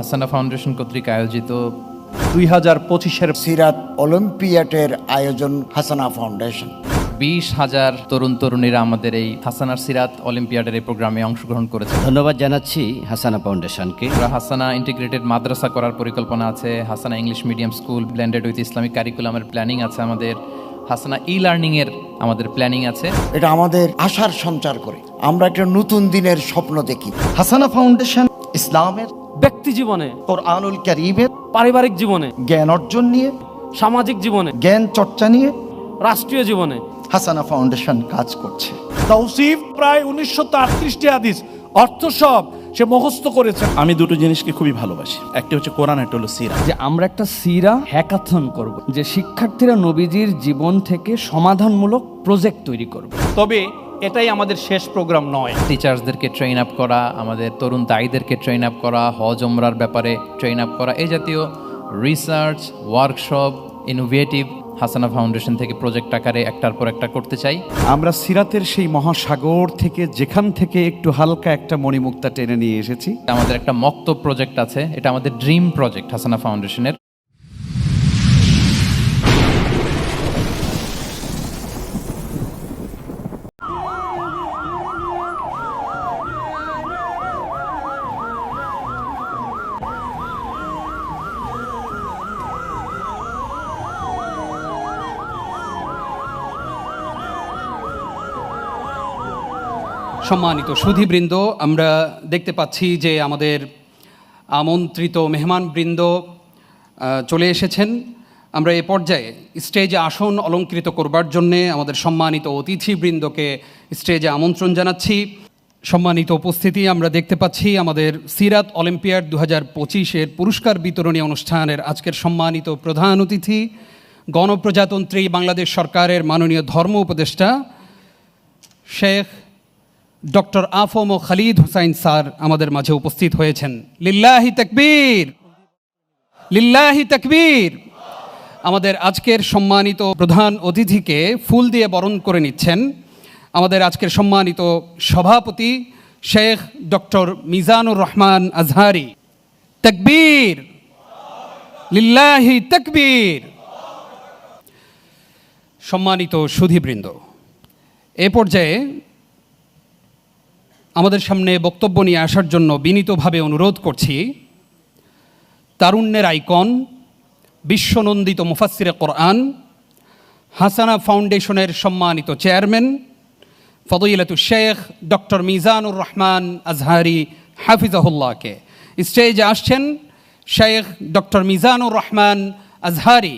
হাসানা ফাউন্ডেশন কর্তৃক আয়োজিত দুই হাজার পঁচিশের সিরাত অলিম্পিয়াডের আয়োজন হাসানা ফাউন্ডেশন। বিশ হাজার তরুণ তরুণীরা আমাদের এই হাসানার সিরাত অলিম্পিয়াডের এই প্রোগ্রামে অংশগ্রহণ করেছে। ধন্যবাদ জানাচ্ছি হাসানা ফাউন্ডেশনকে। হাসানা ইন্টিগ্রেটেড মাদ্রাসা করার পরিকল্পনা আছে Hasana English medium school blended with Islamic কারিকুলামের planning আছে আমাদের হাসানা ই লার্নিংয়ের আমাদের প্ল্যানিং আছে। এটা আমাদের আশার সঞ্চার করে। আমরা একটা নতুন দিনের স্বপ্ন দেখি। হাসানা ফাউন্ডেশন ইসলামের ব্যক্তি জীবনে কোরআনুল করিমের পারিবারিক জীবনে জ্ঞান অর্জন নিয়ে সামাজিক জীবনে জ্ঞান চর্চা নিয়ে রাষ্ট্রীয় জীবনে। হাসানা ফাউন্ডেশন কাজ করছে। তৌসিফ প্রায় উনিশশো আটত্রিশটি হাদিস অর্থ সব সে মুখস্থ করেছে। আমি দুটো জিনিসকে খুবই ভালোবাসি। একটা হচ্ছে কোরআন একটা হলো সিরা। যে আমরা একটা সিরা হ্যাকাথন করব যে শিক্ষার্থীরা নবীজির জীবন থেকে সমাধানমূলক প্রজেক্ট তৈরি করবে। তবে এটাই আমাদের শেষ প্রোগ্রাম নয়। টিচার্সদেরকে ট্রেন আপ করা আমাদের তরুণ দায়ীদেরকে ট্রেন আপ করা হজ ওমরার ব্যাপারে ট্রেন আপ করা এই জাতীয় research workshop innovative Hasana foundation থেকে প্রজেক্ট আকারে একটার পর একটা করতে চাই। আমরা সিরাতের সেই মহাসাগর থেকে যেখান থেকে একটু হালকা একটা মণিমুক্তা টেনে নিয়ে এসেছি। আমাদের একটা মক্ত প্রজেক্ট আছে এটা আমাদের ড্রিম প্রজেক্ট হাসানা ফাউন্ডেশনের সম্মানিত সুধীবৃন্দ, আমরা দেখতে পাচ্ছি যে আমাদের আমন্ত্রিত মেহমানবৃন্দ চলে এসেছেন। আমরা এ পর্যায়ে স্টেজে আসন অলঙ্কৃত করবার জন্যে আমাদের সম্মানিত অতিথিবৃন্দকে স্টেজে আমন্ত্রণ জানাচ্ছি। সম্মানিত উপস্থিতি, আমরা দেখতে পাচ্ছি আমাদের সিরাত অলিম্পিয়াড দু হাজার পঁচিশের পুরস্কার বিতরণী অনুষ্ঠানের আজকের সম্মানিত প্রধান অতিথি, গণপ্রজাতন্ত্রী বাংলাদেশ সরকারের মাননীয় ধর্ম উপদেষ্টা শেখ ডক্টর আফম ও খালিদ হুসাইন স্যার আমাদের মাঝে উপস্থিত হয়েছেন। লিল্লাহি তকবীর! লিল্লাহি তকবীর! আমাদের আজকের সম্মানিত প্রধান অতিথিকে ফুল দিয়ে বরণ করে নিচ্ছেন। আমাদের আজকের সম্মানিত সভাপতি শেখ ডক্টর মিজানুর রহমান আজহারি। তকবীর! লিল্লাহি তকবীর! সম্মানিত সুধীবৃন্দ, এ পর্যায়ে আমাদের সামনে বক্তব্য নিয়ে আসার জন্য বিনীতভাবে অনুরোধ করছি তারুণ্যের আইকন বিশ্বনন্দিত মুফাসিরে কোরআন হাসানা ফাউন্ডেশনের সম্মানিত চেয়ারম্যান ফদইলাতু শেখ ডক্টর মিজানুর রহমান আজহারি হাফিজাহুল্লাহকে স্টেজে আসছেন শেখ ডক্টর মিজানুর রহমান আজহারি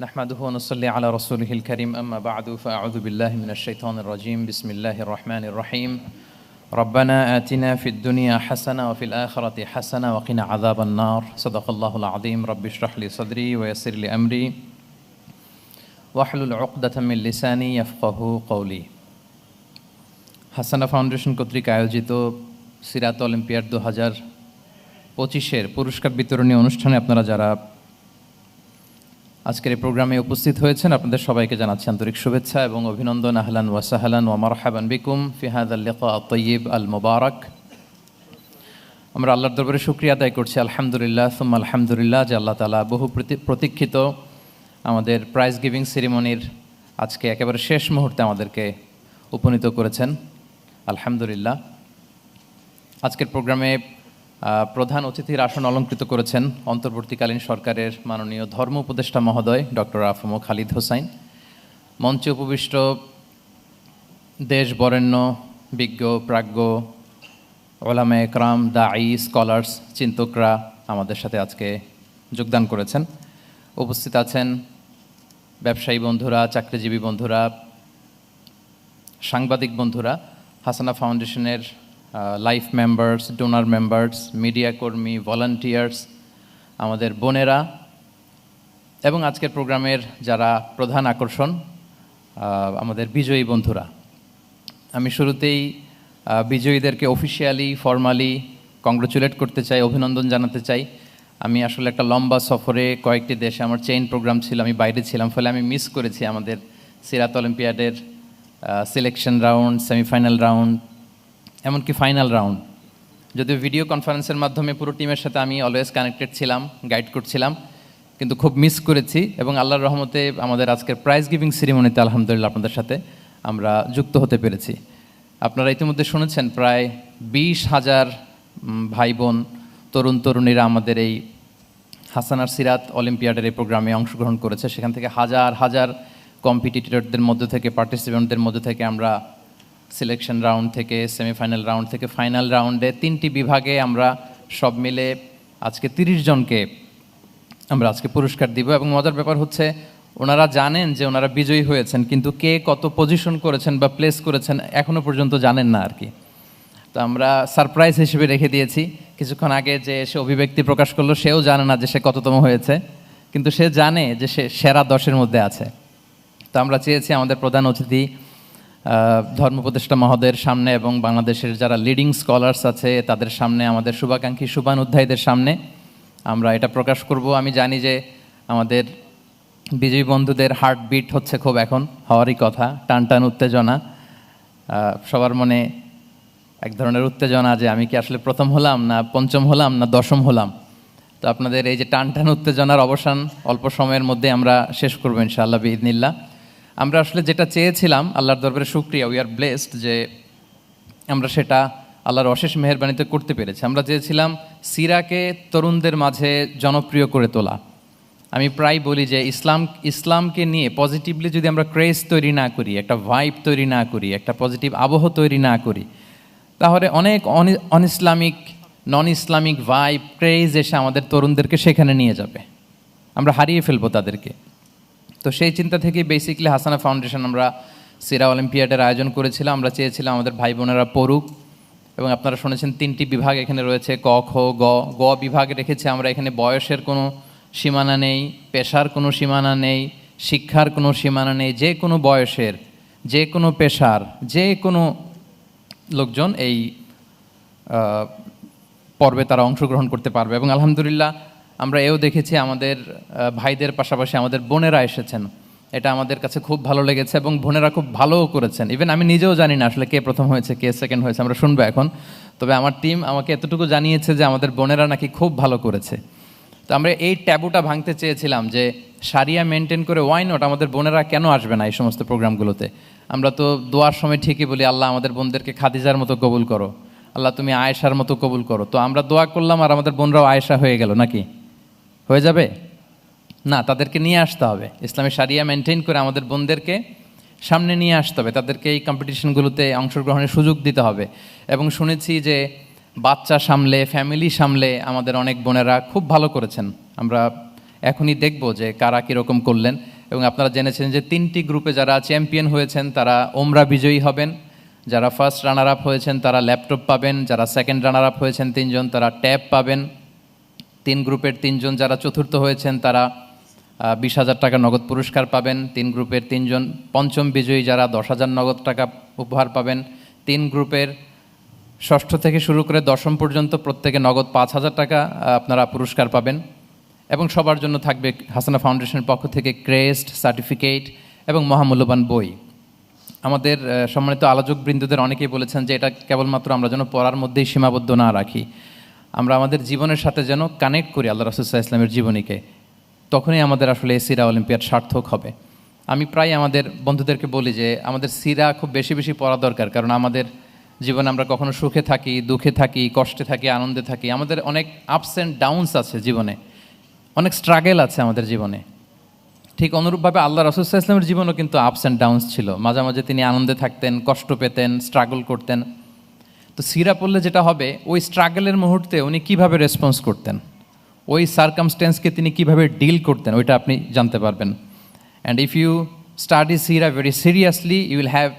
نحمده ونصلي على رسوله الكريم أما بعد فأعوذ بالله من الشيطان الرجيم بسم الله الرحمن الرحيم ربنا آتنا في الدنيا حسنة وفي الآخرة حسنة وقنا عذاب النار صدق الله العظيم رب اشرح لي صدري ويسر لي أمري واحلل عقدة من لساني يفقه قولي হাসানা ফাউন্ডেশন কর্তৃক আয়োজিত সিরাত অলিম্পিয়াড দু হাজার পঁচিশের পুরস্কার বিতরণী অনুষ্ঠানে আপনারা যারা আজকের এই প্রোগ্রামে উপস্থিত হয়েছেন আপনাদের সবাইকে জানাচ্ছি আন্তরিক শুভেচ্ছা এবং অভিনন্দন। আহলান ওয়াসাহালান ওয়া মারহাবান বিকুম ফিহাদ আল লিকা তৈয়ব আল মোবারক আমরা আল্লাহর দরবারে শুক্রিয়া আদায় করছি। আলহামদুলিল্লাহ, সুম্মা আলহামদুলিল্লাহ, যে আল্লাহ তালা বহু প্রতি- প্রতীক্ষিত আমাদের প্রাইজ গিভিং সেরিমনির আজকে একেবারে শেষ মুহূর্তে আমাদেরকে উপনীত করেছেন। আলহামদুলিল্লাহ। আজকের প্রোগ্রামে প্রধান অতিথির আসন অলঙ্কৃত করেছেন অন্তর্বর্তীকালীন সরকারের মাননীয় ধর্ম উপদেষ্টা মহোদয় ডক্টর আফম খালিদ হোসাইন। মঞ্চে উপবিষ্ট দেশ বরেণ্য, বিজ্ঞ, প্রাজ্ঞ, ওলামা একরাম, দাঈ, স্কলার্স, চিন্তকরা আমাদের সাথে আজকে যোগদান করেছেন। উপস্থিত আছেন ব্যবসায়ী বন্ধুরা, চাকরিজীবী বন্ধুরা, সাংবাদিক বন্ধুরা, হাসানা ফাউন্ডেশনের life members donor members media কর্মী ভলান্টিয়ার্স আমাদের বোনেরা এবং আজকের প্রোগ্রামের যারা প্রধান আকর্ষণ আমাদের বিজয়ী বন্ধুরা। আমি শুরুতেই বিজয়ীদেরকে অফিসিয়ালি ফর্মালি কংগ্রেচুলেট করতে চাই, অভিনন্দন জানাতে চাই। আমি আসলে একটা লম্বা সফরে কয়েকটি দেশে আমার চেইন প্রোগ্রাম ছিল, আমি বাইরে ছিলাম, ফলে আমি মিস করেছি আমাদের সিরাত অলিম্পিয়াডের সিলেকশন রাউন্ড সেমিফাইনাল রাউন্ড এমনকি ফাইনাল রাউন্ড যদিও ভিডিও কনফারেন্সের মাধ্যমে পুরো টিমের সাথে আমি অলওয়েজ কানেক্টেড ছিলাম গাইড করছিলাম, কিন্তু খুব মিস করেছি এবং আল্লাহর রহমতে আমাদের আজকের প্রাইজ গিভিং সেরিমনিতে আলহামদুলিল্লাহ আপনাদের সাথে আমরা যুক্ত হতে পেরেছি। আপনারা ইতিমধ্যে শুনেছেন, প্রায় বিশ হাজার ভাই বোন তরুণ তরুণীরা আমাদের এই হাসানার সিরাত অলিম্পিয়াডের এই প্রোগ্রামে অংশগ্রহণ করেছে। সেখান থেকে হাজার হাজার কম্পিটিটরদের মধ্যে থেকে পার্টিসিপেন্টদের মধ্যে থেকে আমরা সিলেকশন রাউন্ড থেকে সেমিফাইনাল রাউন্ড থেকে ফাইনাল রাউন্ডে তিনটি বিভাগে আমরা সব মিলে আজকে তিরিশ জনকে আমরা আজকে পুরস্কার দিব। এবং মজার ব্যাপার হচ্ছে, ওনারা জানেন যে ওনারা বিজয়ী হয়েছেন, কিন্তু কে কত পজিশন করেছেন বা প্লেস করেছেন এখনও পর্যন্ত জানেন না আর কি। তো আমরা সারপ্রাইজ হিসেবে রেখে দিয়েছি। কিছুক্ষণ আগে যে সে অভিব্যক্তি প্রকাশ করল, সেও জানে না যে সে কততম হয়েছে, কিন্তু সে জানে যে সে সেরা দশের মধ্যে আছে। তো আমরা চেয়েছি আমাদের প্রধান অতিথি ধর্মপ্রতিষ্ঠা মহোদয়ের সামনে এবং বাংলাদেশের যারা লিডিং স্কলার্স আছে, তাদের সামনে, আমাদের শুভাকাঙ্ক্ষী শুভান অধ্যায়ীদের সামনে আমরা এটা প্রকাশ করব। আমি জানি যে আমাদের বিজয়ী বন্ধুদের হার্টবিট হচ্ছে খুব এখন, হওয়ারই কথা, টান টান উত্তেজনা। সবার মনে এক ধরনের উত্তেজনা যে আমি কি আসলে প্রথম হলাম না পঞ্চম হলাম না দশম হলাম? তো আপনাদের এই যে টান টান উত্তেজনার অবসান অল্প সময়ের মধ্যে আমরা শেষ করব ইনশাআল্লাহ বিদিনিল্লা আমরা আসলে যেটা চেয়েছিলাম, আল্লাহর দরবারে শুক্রিয়া উই আর ব্লেসড যে আমরা সেটা আল্লাহর অশেষ মেহরবানিতে করতে পেরেছি। আমরা চেয়েছিলাম সিরাকে তরুণদের মাঝে জনপ্রিয় করে তোলা। আমি প্রায় বলি যে ইসলাম, ইসলামকে নিয়ে পজিটিভলি যদি আমরা ক্রেজ তৈরি না করি, একটা ভাইব তৈরি না করি, একটা পজিটিভ আবহ তৈরি না করি, তাহলে অনেক on Islamic non Islamic vibe craze এসে আমাদের তরুণদেরকে সেখানে নিয়ে যাবে। আমরা হারিয়ে ফেলব তাদেরকে। তো সেই চিন্তা থেকে বেসিকলি হাসানা ফাউন্ডেশন আমরা সিরা অলিম্পিয়াডের আয়োজন করেছিলাম। আমরা চেয়েছিলাম আমাদের ভাই বোনেরা পড়ুক এবং আপনারা শুনেছেন তিনটি বিভাগ এখানে রয়েছে, ক, খ, গ। গ বিভাগ রেখেছে আমরা, এখানে বয়সের কোনো সীমানা নেই, পেশার কোনো সীমানা নেই, শিক্ষার কোনো সীমানা নেই, যে কোনো বয়সের, যে কোনো পেশার, যে কোনো লোকজন এই পর্বে তারা অংশগ্রহণ করতে পারবে এবং আলহামদুলিল্লাহ আমরা এও দেখেছি আমাদের ভাইদের পাশাপাশি আমাদের বোনেরা এসেছেন। এটা আমাদের কাছে খুব ভালো লেগেছে এবং বোনেরা খুব ভালোও করেছেন। ইভেন আমি নিজেও জানি না আসলে কে প্রথম হয়েছে, কে সেকেন্ড হয়েছে, আমরা শুনব এখন। তবে আমার টিম আমাকে এতটুকু জানিয়েছে যে আমাদের বোনেরা নাকি খুব ভালো করেছে। তো আমরা এই ট্যাবুটা ভাঙতে চেয়েছিলাম যে সারিয়া মেনটেন করে ওয়াই নট আমাদের বোনেরা কেন আসবে না এই সমস্ত প্রোগ্রামগুলোতে? আমরা তো দোয়ার সময় ঠিকই বলি, আল্লাহ আমাদের বোনদেরকে খাদিজার মতো কবুল করো। আল্লাহ তুমি আয়েশার মতো কবুল করো। তো আমরা দোয়া করলাম আর আমাদের বোনরাও আয়েশা হয়ে গেল নাকি? হয়ে যাবে? না, তাদেরকে নিয়ে আসতে হবে। ইসলামী সারিয়া মেনটেন করে আমাদের বোনদেরকে সামনে নিয়ে আসতে হবে। তাদেরকে এই কম্পিটিশনগুলোতে অংশগ্রহণের সুযোগ দিতে হবে। এবং শুনেছি যে বাচ্চা সামলে ফ্যামিলি সামলে আমাদের অনেক বোনেরা খুব ভালো করেছেন। আমরা এখনই দেখব যে কারা কীরকম করলেন। এবং আপনারা জেনেছেন যে তিনটি গ্রুপে যারা চ্যাম্পিয়ন হয়েছেন, তারা ওমরা বিজয়ী হবেন। যারা ফার্স্ট রানার আপ হয়েছেন, তারা ল্যাপটপ পাবেন। যারা সেকেন্ড রানার আপ হয়েছেন, তিনজন, তারা ট্যাব পাবেন। তিন গ্রুপের তিনজন যারা চতুর্থ হয়েছেন, তারা বিশ হাজার টাকা নগদ পুরস্কার পাবেন। তিন গ্রুপের তিনজন পঞ্চম বিজয়ী যারা দশ হাজার নগদ টাকা উপহার পাবেন। তিন গ্রুপের ষষ্ঠ থেকে শুরু করে দশম পর্যন্ত প্রত্যেকে নগদ পাঁচ হাজার টাকা আপনারা পুরস্কার পাবেন। এবং সবার জন্য থাকবে হাসানা ফাউন্ডেশনের পক্ষ থেকে ক্রেস্ট সার্টিফিকেট এবং মহামূল্যবান বই। আমাদের সম্মানিত আলোচক বৃন্দদের অনেকেই বলেছেন যে এটা কেবলমাত্র আমরা যেন পড়ার মধ্যেই সীমাবদ্ধ না রাখি। আমরা আমাদের জীবনের সাথে যেন কানেক্ট করি আল্লাহ রসুল্লাহ ইসলামের জীবনীকে, তখনই আমাদের আসলে সিরা অলিম্পিয়াড সার্থক হবে। আমি প্রায় আমাদের বন্ধুদেরকে বলি যে, আমাদের সিরা খুব বেশি বেশি পড়া দরকার, কারণ আমাদের জীবনে আমরা কখনো সুখে থাকি, দুঃখে থাকি, কষ্টে থাকি, আনন্দে থাকি, আমাদের অনেক আপস অ্যান্ড ডাউনস আছে জীবনে। অনেক স্ট্রাগেল আছে আমাদের জীবনে। ঠিক অনুরূপভাবে আল্লাহ রসুল্লাহ ইসলামের জীবনও কিন্তু আপস অ্যান্ড ডাউনস ছিল। মাঝে মাঝে তিনি আনন্দে থাকতেন, কষ্ট পেতেন স্ট্রাগল করতেন। তো সিরা পড়লে যেটা হবে, ওই স্ট্রাগলের মুহূর্তে উনি কীভাবে রেসপন্স করতেন? ওই সার্কামস্টেন্সকে তিনি কীভাবে ডিল করতেন, ওইটা আপনি জানতে পারবেন। And if you study Seerah very seriously you will have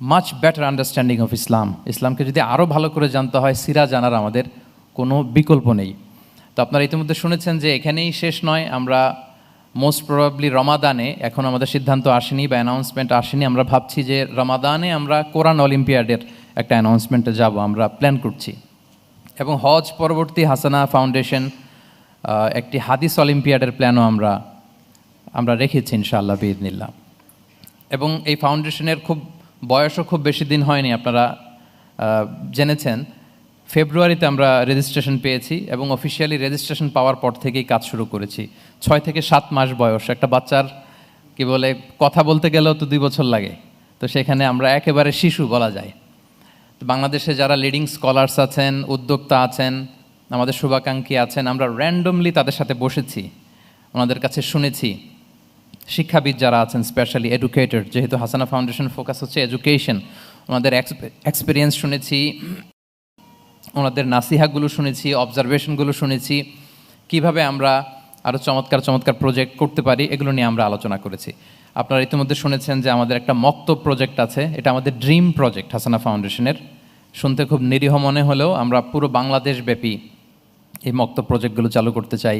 much better understanding of Islam ইসলামকে যদি আরও ভালো করে জানতে হয়, সিরা জানার আমাদের কোনো বিকল্প নেই। তো আপনারা ইতিমধ্যে শুনেছেন যে এখানেই শেষ নয়, আমরা মোস্ট প্রবাবলি রমাদানে, এখন আমাদের সিদ্ধান্ত আসেনি বা অ্যানাউন্সমেন্ট আসেনি, আমরা ভাবছি যে রমাদানে আমরা কোরআন অলিম্পিয়াডের একটা অ্যানাউন্সমেন্টে যাব, আমরা প্ল্যান করছি। এবং হজ পরবর্তী হাসানা ফাউন্ডেশন একটি হাদিস অলিম্পিয়াডের প্ল্যানও আমরা আমরা রেখেছি ইনশাআল্লাহ বিদিনিল্লা এবং এই ফাউন্ডেশনের খুব, বয়সও খুব বেশি দিন হয়নি, আপনারা জেনেছেন। ফেব্রুয়ারিতে আমরা রেজিস্ট্রেশন পেয়েছি এবং অফিসিয়ালি রেজিস্ট্রেশন পাওয়ার পর থেকেই কাজ শুরু করেছি। ছয় থেকে সাত মাস বয়স। একটা বাচ্চার, কি বলে, কথা বলতে গেলেও তো দুই বছর লাগে। তো সেখানে আমরা একেবারে শিশু বলা যায়। বাংলাদেশে যারা লিডিং স্কলার্স আছেন, উদ্যোক্তা আছেন, আমাদের শুভাকাঙ্ক্ষী আছেন, আমরা র্যান্ডমলি তাদের সাথে বসেছি, ওনাদের কাছে শুনেছি। শিক্ষাবিদ যারা আছেন স্পেশালি এডুকেটেড যেহেতু হাসানা ফাউন্ডেশন ফোকাস হচ্ছে এডুকেশন ওনাদের এক্সপিরিয়েন্স শুনেছি, ওনাদের নাসিহাগুলো শুনেছি অবজারভেশনগুলো শুনেছি। কীভাবে আমরা আরও চমৎকার চমৎকার প্রজেক্ট করতে পারি, এগুলো নিয়ে আমরা আলোচনা করেছি। আপনারা ইতিমধ্যে শুনেছেন যে আমাদের একটা মক্তব প্রজেক্ট আছে, এটা আমাদের ড্রিম প্রজেক্ট হাসানা ফাউন্ডেশনের শুনতে খুব নিরীহ মনে হলেও আমরা পুরো বাংলাদেশ ব্যাপী এই মক্ত প্রজেক্টগুলো চালু করতে চাই।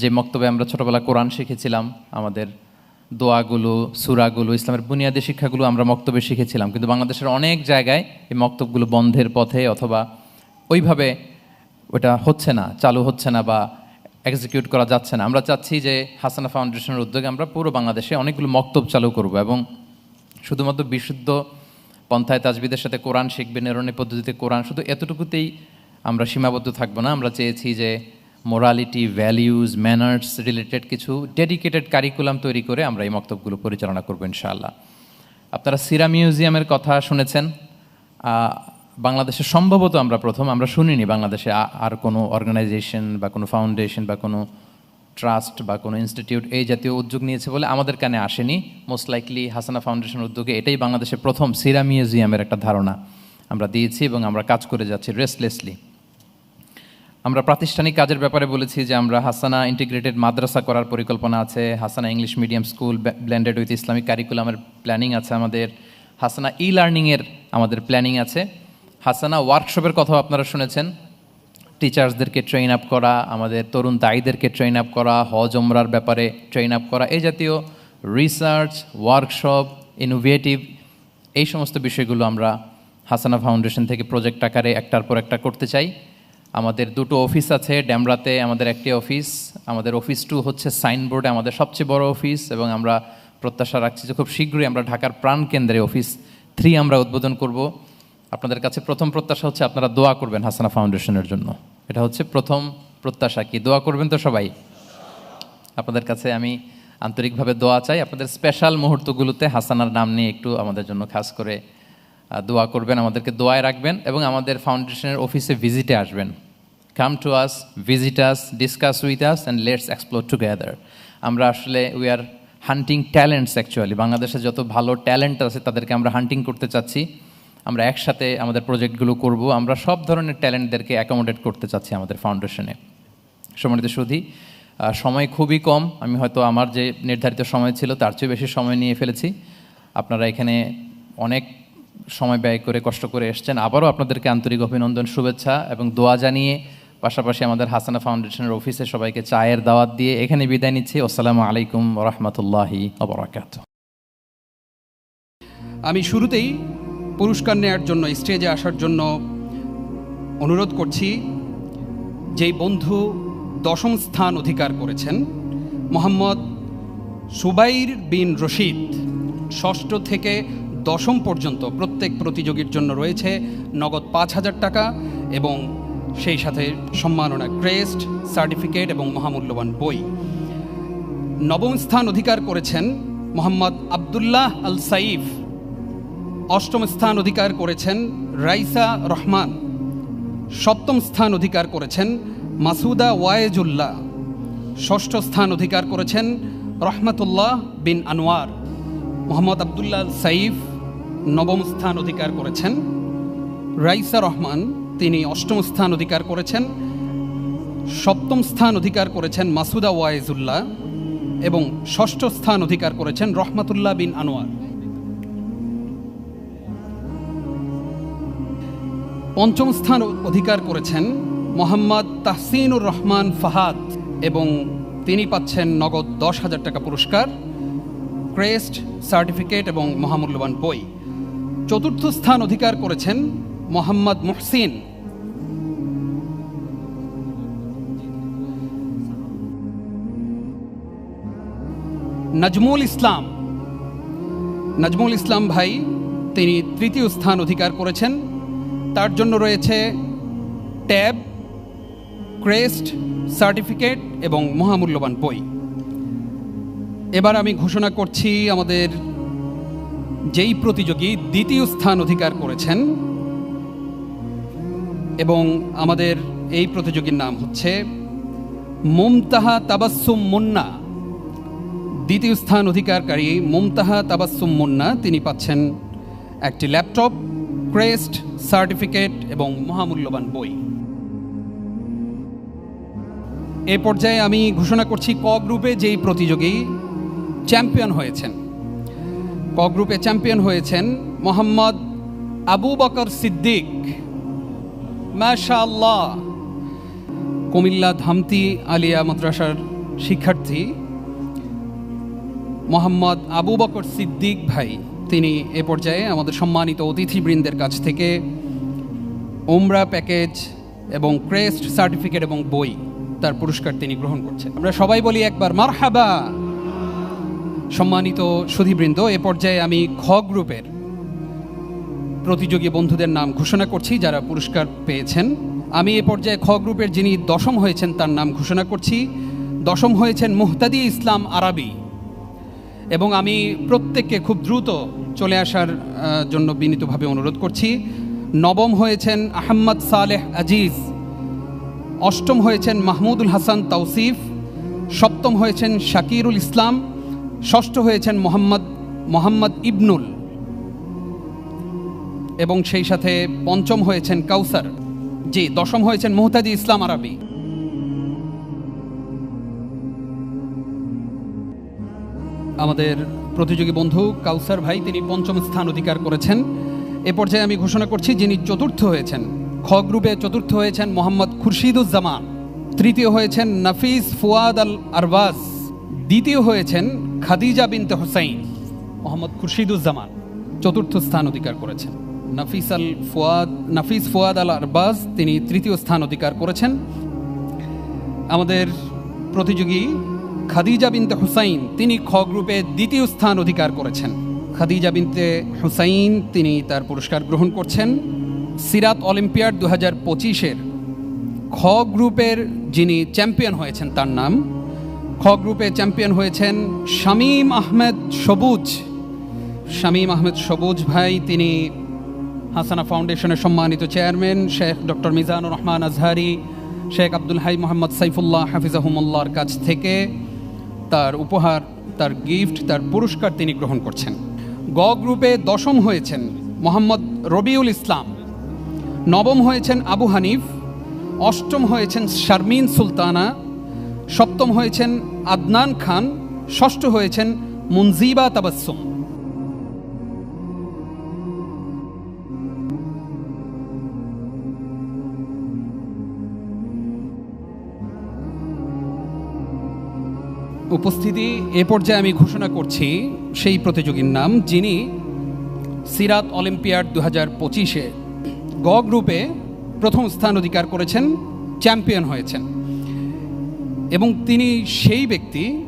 যে মক্তবে আমরা ছোটোবেলা কোরআন শিখেছিলাম, আমাদের দোয়াগুলো, সুরাগুলো, ইসলামের বুনিয়াদী শিক্ষাগুলো আমরা মক্তবে শিখেছিলাম। কিন্তু বাংলাদেশের অনেক জায়গায় এই মক্তবগুলো বন্ধের পথে অথবা ওইভাবে ওটা হচ্ছে না, চালু হচ্ছে না বা এক্সিকিউট করা যাচ্ছে না। আমরা চাচ্ছি যে হাসানা ফাউন্ডেশনের উদ্যোগে আমরা পুরো বাংলাদেশে অনেকগুলো মক্তব চালু করব এবং শুধুমাত্র বিশুদ্ধ পন্থায় তাজবিদের সাথে কোরআন শিখবে, নিরণী পদ্ধতিতে কোরআন, শুধু এতটুকুতেই আমরা সীমাবদ্ধ থাকব না। আমরা চেয়েছি যে মোরালিটি ভ্যালিউজ ম্যানার্স রিলেটেড কিছু ডেডিকেটেড কারিকুলাম তৈরি করে আমরা এই মক্তবগুলো পরিচালনা করব ইনশাআল্লাহ। আপনারা সিরা মিউজিয়ামের কথা শুনেছেন। বাংলাদেশে সম্ভবত আমরা প্রথম, আমরা শুনিনি বাংলাদেশে আর কোনো অর্গানাইজেশন বা কোনো ফাউন্ডেশন বা কোনো ট্রাস্ট বা কোনো ইনস্টিটিউট এই জাতীয় উদ্যোগ নিয়েছে বলে আমাদের কানে আসেনি। মোস্ট লাইকলি হাসানা ফাউন্ডেশনের উদ্যোগে এটাই বাংলাদেশের প্রথম সিরা মিউজিয়ামের একটা ধারণা আমরা দিয়েছি এবং আমরা কাজ করে যাচ্ছি রেস্টলেসলি আমরা প্রাতিষ্ঠানিক কাজের ব্যাপারে বলেছি যে আমরা হাসানা ইন্টিগ্রেটেড মাদ্রাসা করার পরিকল্পনা আছে Hasana English medium school blended with Islamic কারিকুলামের planning আছে আমাদের হাসানা ই লার্নিংয়ের আমাদের প্ল্যানিং আছে। হাসানা ওয়ার্কশপের কথাও আপনারা শুনেছেন। টিচার্সদেরকে ট্রেন আপ করা, আমাদের তরুণ দায়ীদেরকে ট্রেন আপ করা, হজ ওমরার ব্যাপারে ট্রেন আপ করা, এই জাতীয় রিসার্চ ওয়ার্কশপ ইনোভেটিভ এই সমস্ত বিষয়গুলো আমরা হাসানা ফাউন্ডেশন থেকে প্রজেক্ট আকারে একটার পর একটা করতে চাই। আমাদের দুটো অফিস আছে, ড্যামরাতে আমাদের একটি অফিস আমাদের অফিস টু হচ্ছে সাইনবোর্ডে আমাদের সবচেয়ে বড় অফিস এবং আমরা প্রত্যাশা রাখছি যে খুব শীঘ্রই আমরা ঢাকার প্রাণ কেন্দ্রে অফিস থ্রি আমরা উদ্বোধন করব। আপনাদের কাছে প্রথম প্রত্যাশা হচ্ছে আপনারা দোয়া করবেন হাসানা ফাউন্ডেশনের জন্য। এটা হচ্ছে প্রথম প্রত্যাশা। কি দোয়া করবেন তো সবাই? আপনাদের কাছে আমি আন্তরিকভাবে দোয়া চাই। আপনাদের স্পেশাল মুহূর্তগুলোতে হাসানার নাম নিয়ে একটু আমাদের জন্য খাস করে দোয়া করবেন, আমাদেরকে দোয়ায় রাখবেন এবং আমাদের ফাউন্ডেশনের অফিসে ভিজিটে আসবেন। Come to us visit us discuss with us and let's explore together আমরা আসলে we are hunting talents actually বাংলাদেশে যত ভালো ট্যালেন্ট আছে, তাদেরকে আমরা হান্টিং করতে চাচ্ছি। আমরা একসাথে আমাদের প্রজেক্টগুলো করব। আমরা সব ধরনের ট্যালেন্টদেরকে অ্যাকোমোডেট করতে চাচ্ছি আমাদের ফাউন্ডেশনে সম্মানিত সুধী সময় খুবই কম। আমি হয়তো আমার যে নির্ধারিত সময় ছিল, তার চেয়ে বেশি সময় নিয়ে ফেলেছি। আপনারা এখানে অনেক সময় ব্যয় করে, কষ্ট করে এসছেন। আবারও আপনাদেরকে আন্তরিক অভিনন্দন, শুভেচ্ছা এবং দোয়া জানিয়ে পাশাপাশি আমাদের হাসানা ফাউন্ডেশনের অফিসে সবাইকে চায়ের দাওয়াত দিয়ে এখানে বিদায় নিচ্ছি। আসসালামু আলাইকুম রহমতুল্লাহি অবরাকাত আমি শুরুতেই পুরস্কার নেয়ার জন্য স্টেজে আসার জন্য অনুরোধ করছি, যেই বন্ধু দশম স্থান অধিকার করেছেন, মোহাম্মদ সুবাইর বিন রশিদ, ষষ্ঠ থেকে দশম পর্যন্ত প্রত্যেক প্রতিযোগীর জন্য রয়েছে নগদ পাঁচ হাজার টাকা এবং সেই সাথে সম্মাননা ক্রেস্ট, সার্টিফিকেট এবং মহামূল্যবান বই। নবম স্থান অধিকার করেছেন মোহাম্মদ আবদুল্লাহ আল সাইফ অষ্টম স্থান অধিকার করেছেন রাইসা রহমান। সপ্তম স্থান অধিকার করেছেন মাসুদা ওয়ায়েজুল্লাহ। ষষ্ঠ স্থান অধিকার করেছেন রহমাতুল্লাহ বিন আনোয়ার। মোহাম্মদ আবদুল্লাহ সাইফ নবম স্থান অধিকার করেছেন রাইসা রহমান। তিনি অষ্টম স্থান অধিকার করেছেন, সপ্তম স্থান অধিকার করেছেন মাসুদা ওয়াইজুল্লাহ এবং ষষ্ঠ স্থান অধিকার করেছেন রহমাতুল্লাহ বিন আনোয়ার। পঞ্চম স্থান অধিকার করেছেন মোহাম্মদ তাহসিনুর রহমান ফাহাদ এবং তিনি পাচ্ছেন নগদ দশ হাজার টাকা পুরস্কার, ক্রেস্ট সার্টিফিকেট এবং মহামূল্যবান বই। চতুর্থ স্থান অধিকার করেছেন মোহাম্মদ মুহসিন। নাজমুল ইসলাম। নাজমুল ইসলাম ভাই, তিনি তৃতীয় স্থান অধিকার করেছেন তার জন্য রয়েছে ট্যাব, ক্রেস্ট, সার্টিফিকেট এবং মহামূল্যবান বই। এবার আমি ঘোষণা করছি আমাদের যেই প্রতিযোগী দ্বিতীয় স্থান অধিকার করেছেন এবং আমাদের এই প্রতিযোগীর নাম হচ্ছে মুমতাহা তাবাসুম মুন্না। দ্বিতীয় স্থান অধিকারকারী মুমতাহা তাবাসুম মুন্না, তিনি পাচ্ছেন একটি ল্যাপটপ ক্রেস্ট সার্টিফিকেট এবং মহামূল্যবান বই। এ পর্যায়ে আমি ঘোষণা করছি ক গ্রুপে যেই প্রতিযোগী চ্যাম্পিয়ন হয়েছেন। ক গ্রুপে চ্যাম্পিয়ন হয়েছেন মোহাম্মদ আবু বকর সিদ্দিক। মাশাআল্লাহ। কুমিল্লা ধামতি আলিয়া মাদ্রাসার শিক্ষার্থী মোহাম্মদ আবু বকর সিদ্দিক ভাই। তিনি এ পর্যায়ে আমাদের সম্মানিত অতিথিবৃন্দের কাছ থেকে ওমরা প্যাকেজ এবং ক্রেস্ট সার্টিফিকেট এবং বই তার পুরস্কার তিনি গ্রহণ করছেন। আমরা সবাই বলি একবার মারহাবা। সম্মানিত সুধীবৃন্দ, এ পর্যায়ে আমি খ গ্রুপের প্রতিযোগী বন্ধুদের নাম ঘোষণা করছি যারা পুরস্কার পেয়েছেন। আমি এ পর্যায়ে খ গ্রুপের যিনি দশম হয়েছেন তার নাম ঘোষণা করছি। দশম হয়েছেন মুহতাদি ইসলাম আরাবি। এবং আমি প্রত্যেককে খুব দ্রুত চলে আসার জন্য বিনীতভাবে অনুরোধ করছি। নবম হয়েছেন আহম্মদ সালেহ আজিজ। অষ্টম হয়েছেন মাহমুদুল হাসান তৌসিফ সপ্তম হয়েছেন শাকিরুল ইসলাম। ষষ্ঠ হয়েছেন মোহাম্মদ মোহাম্মদ ইবনুল। এবং সেই সাথে পঞ্চম হয়েছেন কাউসার। জি, দশম হয়েছেন মোহতাজি ইসলাম আরবি। আমাদের প্রতিযোগী বন্ধু কাউসার ভাই, তিনি পঞ্চম স্থান অধিকার করেছেন। এ পর্যায়ে আমি ঘোষণা করছি, যিনি চতুর্থ হয়েছেন, খ গ্রুপে চতুর্থ হয়েছেন মোহাম্মদ খুরশিদুজ্জামান। তৃতীয় হয়েছেন নাফিস ফুয়াদ আল আরবাজ দ্বিতীয় হয়েছেন খাদিজা বিনতে হোসাইন, মোহাম্মদ খুরশিদুজ্জামান। চতুর্থ স্থান অধিকার করেছেন। নাফিস আল ফুয়াদ, নাফিস ফুয়াদ আল আরবাজ তিনি তৃতীয় স্থান অধিকার করেছেন। আমাদের প্রতিযোগী খাদিজা বিনতে হুসাইন, তিনি খ গ্রুপে দ্বিতীয় স্থান অধিকার করেছেন। খাদিজা বিনতে হুসাইন, তিনি তার পুরস্কার গ্রহণ করছেন। সিরাত অলিম্পিয়াড দু হাজার পঁচিশের খ গ্রুপের যিনি চ্যাম্পিয়ন হয়েছেন তার নাম, খ গ্রুপে চ্যাম্পিয়ন হয়েছেন শামীম আহমেদ সবুজ। শামীম আহমেদ সবুজ ভাই, তিনি হাসানা ফাউন্ডেশনের সম্মানিত চেয়ারম্যান, শেখ ডক্টর মিজানুর রহমান আজহারি, শেখ আব্দুল হাই মোহাম্মদ সাইফুল্লাহ হাফিজাহুমুল্লাহর কাছ থেকে। তার উপহার, তার গিফট তার পুরস্কার তিনি গ্রহণ করছেন। গ গ্রুপে দশম হয়েছেন মোহাম্মদ রবিউল ইসলাম। নবম হয়েছেন আবু হানিফ। অষ্টম হয়েছেন শারমিন সুলতানা। সপ্তম হয়েছেন আদনান খান। ষষ্ঠ হয়েছেন মুনজিবা তাবাসুম উপস্থিতি এ পর্যায়ে আমি ঘোষণা করছি সেই প্রতিযোগীর নাম, যিনি সিরাত অলিম্পিয়াড দু হাজার পঁচিশে গ গ্রুপে প্রথম স্থান অধিকার করেছেন, চ্যাম্পিয়ন হয়েছেন। এবং তিনি সেই ব্যক্তি,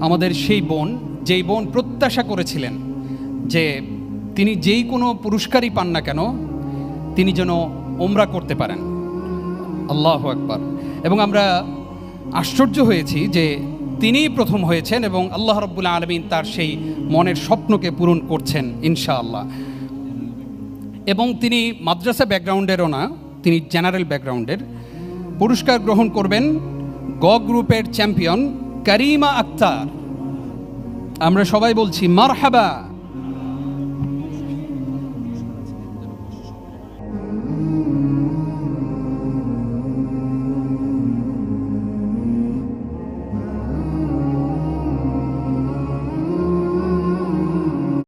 আমাদের সেই বোন, যেই বোন প্রত্যাশা করেছিলেন যে তিনি যেই কোনো পুরস্কারই পান না কেন, তিনি যেন ওমরা করতে পারেন। আল্লাহ আকবার। এবং আমরা আশ্চর্য হয়েছি যে তিনিই প্রথম হয়েছেন এবং আল্লাহ রব্বুল আলমিন তার সেই মনের স্বপ্নকে পূরণ করছেন, ইনশাআল্লাহ। এবং তিনি মাদ্রাসা ব্যাকগ্রাউন্ডেরও না, তিনি জেনারেল ব্যাকগ্রাউন্ডের। পুরস্কার গ্রহণ করবেন গ গ্রুপের চ্যাম্পিয়ন করিমা আক্তার। আমরা সবাই বলছি, মারহাবা।